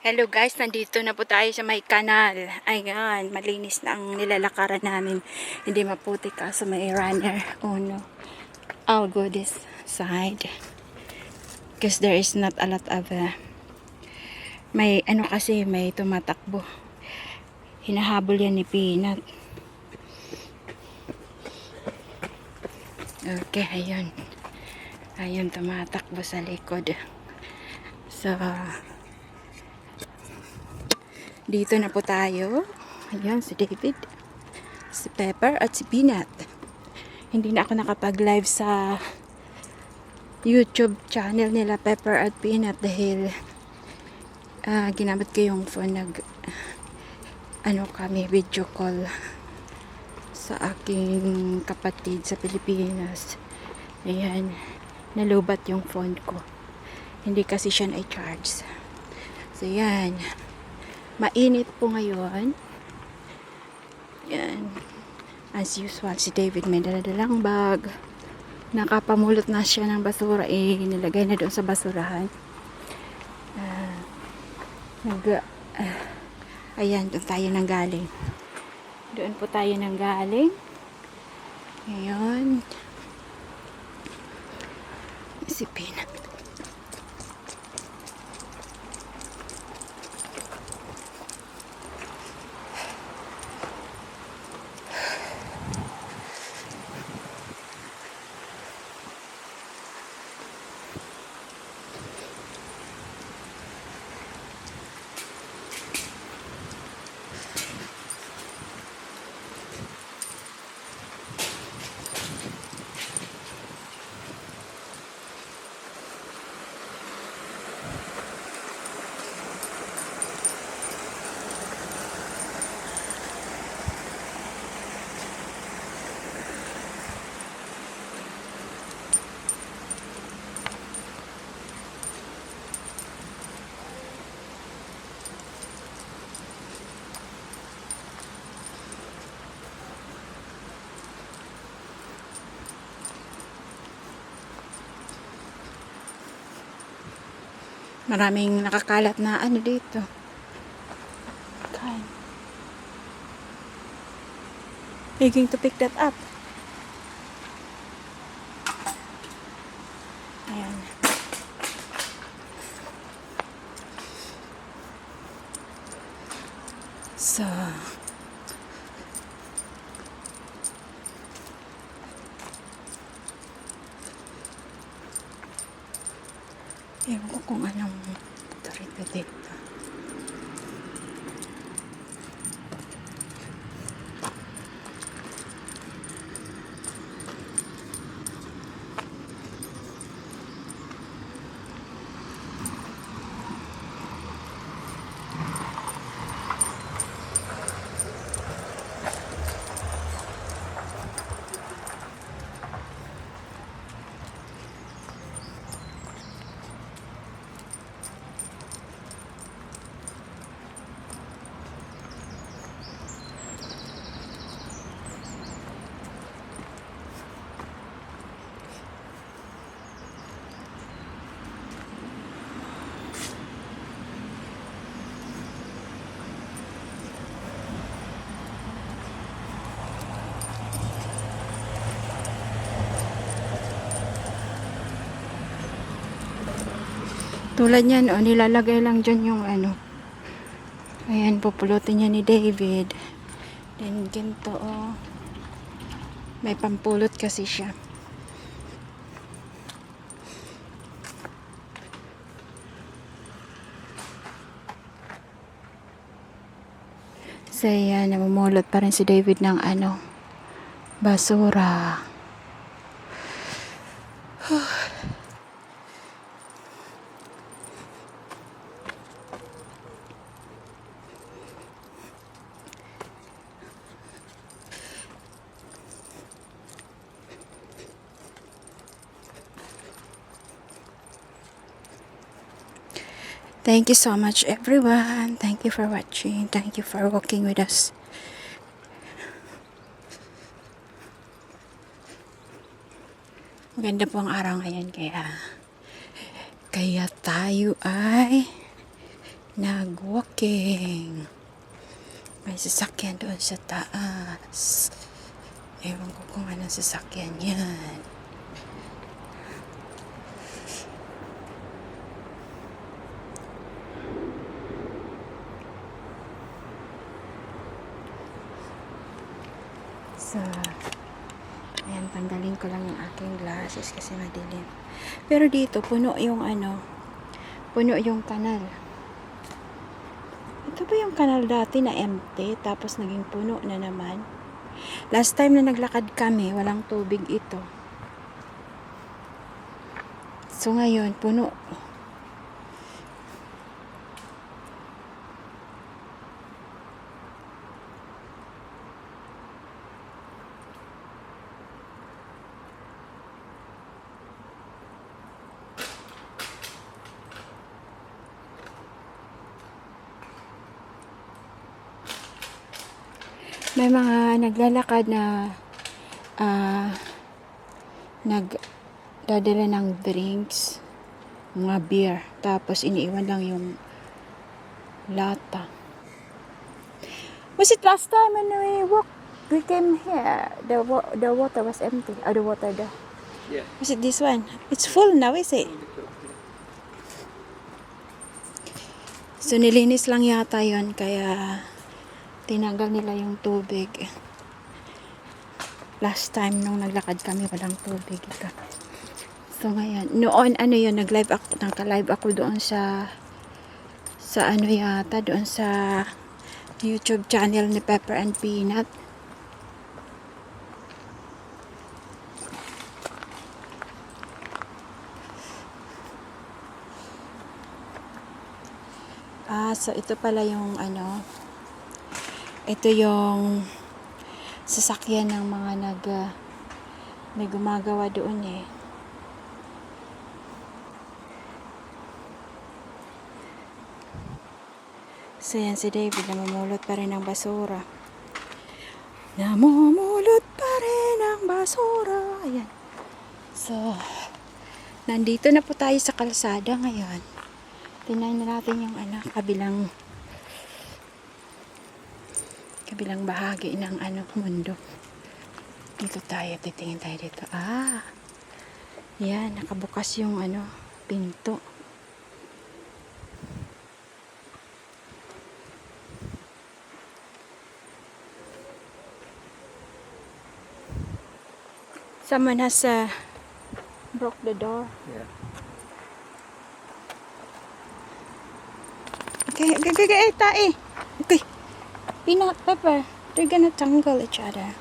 Hello guys, nandito na po tayo sa may kanal. Ayan, malinis na ang nilalakaran namin. Hindi maputi kaso may runner. Oh no. I'll go this side. Because there is not a lot of uh, may ano kasi may tumatakbo. Hinahabol yan ni Peanut. Okay, ayun. Ayun, tumatakbo sa likod. So, dito na po tayo. Ayan, si David, si Pepper, at si Peanut. Hindi na ako nakapag-live sa YouTube channel nila Pepper at Peanut dahil ah, ginamit ko yung phone nag ano kami video call sa aking kapatid sa Pilipinas. Ayan, nalubat yung phone ko. Hindi kasi siya na-charge. So, yan. Mainit po ngayon. Yan. As usual, si David may daladalang bag. Nakapamulot na siya ng basura. Eh, nilagay na doon sa basurahan. Ah, nag, ah, ayan, doon tayo nang galing. Doon po tayo nang galing. Ngayon. Si Peanut. Maraming nakakalat na ano dito. Kain. Begging to pick that up. Ayan. So, ewan ko kung anong authority dito. Tulad yan, oh, nilalagay lang dyan yung ano. Ayan, pupulutin niya ni David. Then, ganito, oh. May pampulot kasi siya. So, ayan, namumulot pa rin si David ng ano, basura. Thank you so much everyone. Thank you for watching. Thank you for walking with us. Maganda po ang araw ngayon kaya kaya tayo ay nag-walking. May sasakyan doon sa taas. Ewan ko kung anong sasakyan yan. So, ayan, tanggalin ko lang yung aking glasses kasi madilim. Pero dito, puno yung ano, puno yung kanal. Ito ba yung kanal dati na empty, tapos naging puno na naman? Last time na naglakad kami, walang tubig ito. So ngayon, puno. May mga naglalakad na ah nagdadala ng drinks, mga beer, tapos iniiwan lang yung lata. Was it last time when we walked, we came here, the, wa- the water was empty, or the water the, Yeah. was it this one? It's full now, is it? So nilinis lang yata yon kaya tinanggal nila yung tubig. Last time nung naglakad kami walang tubig ito. So ngayon, noon ano yun, nag-live ako, nagka-live ako doon sa sa ano yata, doon sa YouTube channel ni Pepper and Peanut. Ah, so ito pala yung ano, ito yung sasakyan ng mga nag ah, may gumagawa doon eh. So yan si David, namumulot pa rin ng basura. Namumulot pa rin ng basura. Ayan. So, nandito na po tayo sa kalsada ngayon. Tingnan na natin yung ano, kabilang kabilang bahagi ng ano mundo. Dito tayo, titingin tayo dito. Ah, yan, nakabukas yung ano, pinto. Someone has uh, broke the door. Yeah. Okay, okay, okay, okay, tae. Okay. Peanut pepper. They're gonna tangle each other.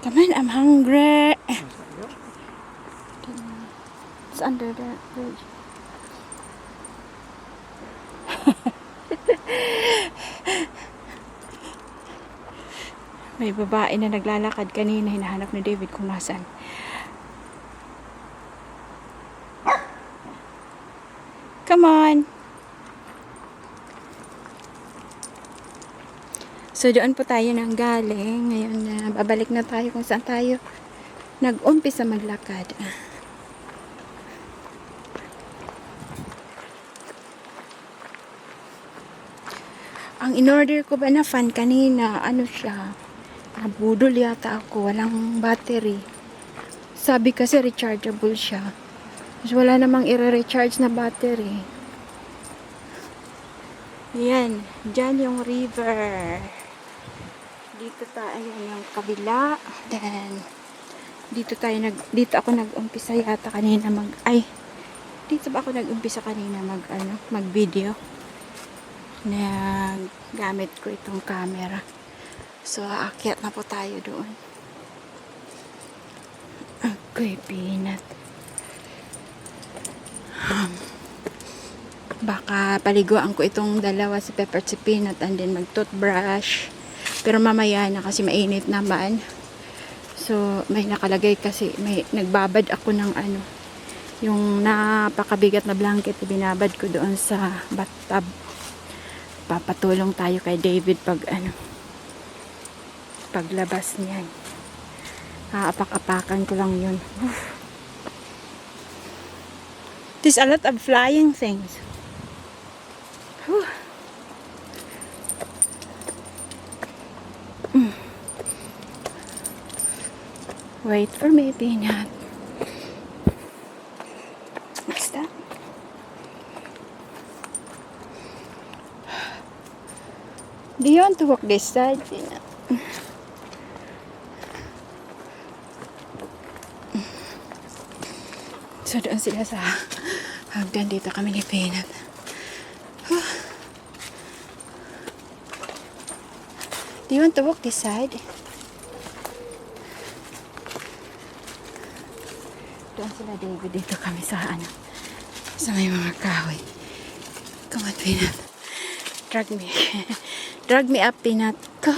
Come on, I'm hungry. It's under the bridge. May babae na naglalakad kanina, hinahanap ni David kung nasan. Come on. So, doon po tayo nang galing. Ngayon na babalik na tayo kung saan tayo nag-umpisa maglakad. Ang in-order ko ba na fan kanina, ano siya, nabudol yata ako, walang battery. Sabi kasi rechargeable siya. Tapos wala namang i-recharge na battery. Yan. Diyan yung river. Dito tayo yung kabila. Then, dito tayo nag, dito ako nag-umpisa yata kanina mag, ay, dito ba ako nag-umpisa kanina mag, ano, mag video. Na gamit ko itong camera. So, aakyat na po tayo doon. Okay, peanut. baka paliguan ko itong dalawa si Pepper si Peanut and then mag toothbrush pero mamaya na kasi mainit naman so may nakalagay kasi may nagbabad ako ng ano yung napakabigat na blanket binabad ko doon sa bathtub papatulong tayo kay David pag ano paglabas niyan aapak-apakan ko lang yun Uf. There's a lot of flying things. Wait for me, Peanut. What's that? Do you want to walk this side, Peanut? So, doon sila sa hagdan. Dito kami ni Peanut. Huh. Do you want to walk this side? Doon sila David. Dito kami sa ano. Sa may mga kahoy. Come on, Peanut. Drag me. Drag me up, Peanut. Go.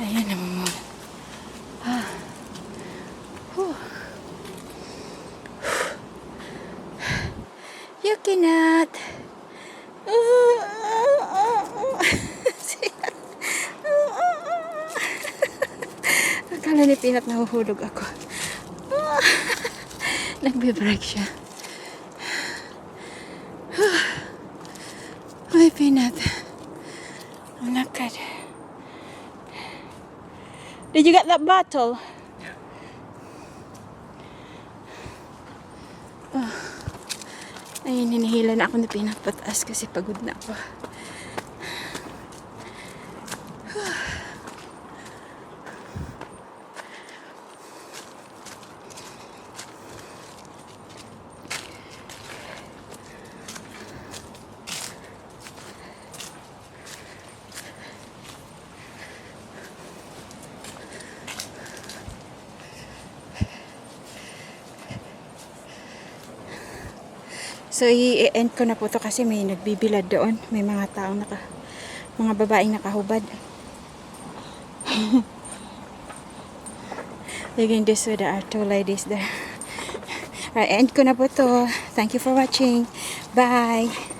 Ayan naman mo. Ah. Whew. You cannot. Akala ni Pinat nahuhulog ako. Nagbe-break siya. Ay, Pinat. I'm not good. Did you get that bottle? Oh. Ayun, hinihila na ako na pinapataas kasi pagod na ako. So, i-end ko na po to kasi may nagbibilad doon. May mga taong naka, mga babaeng nakahubad. Looking this there are two ladies there. Right, end ko na po to. Thank you for watching. Bye!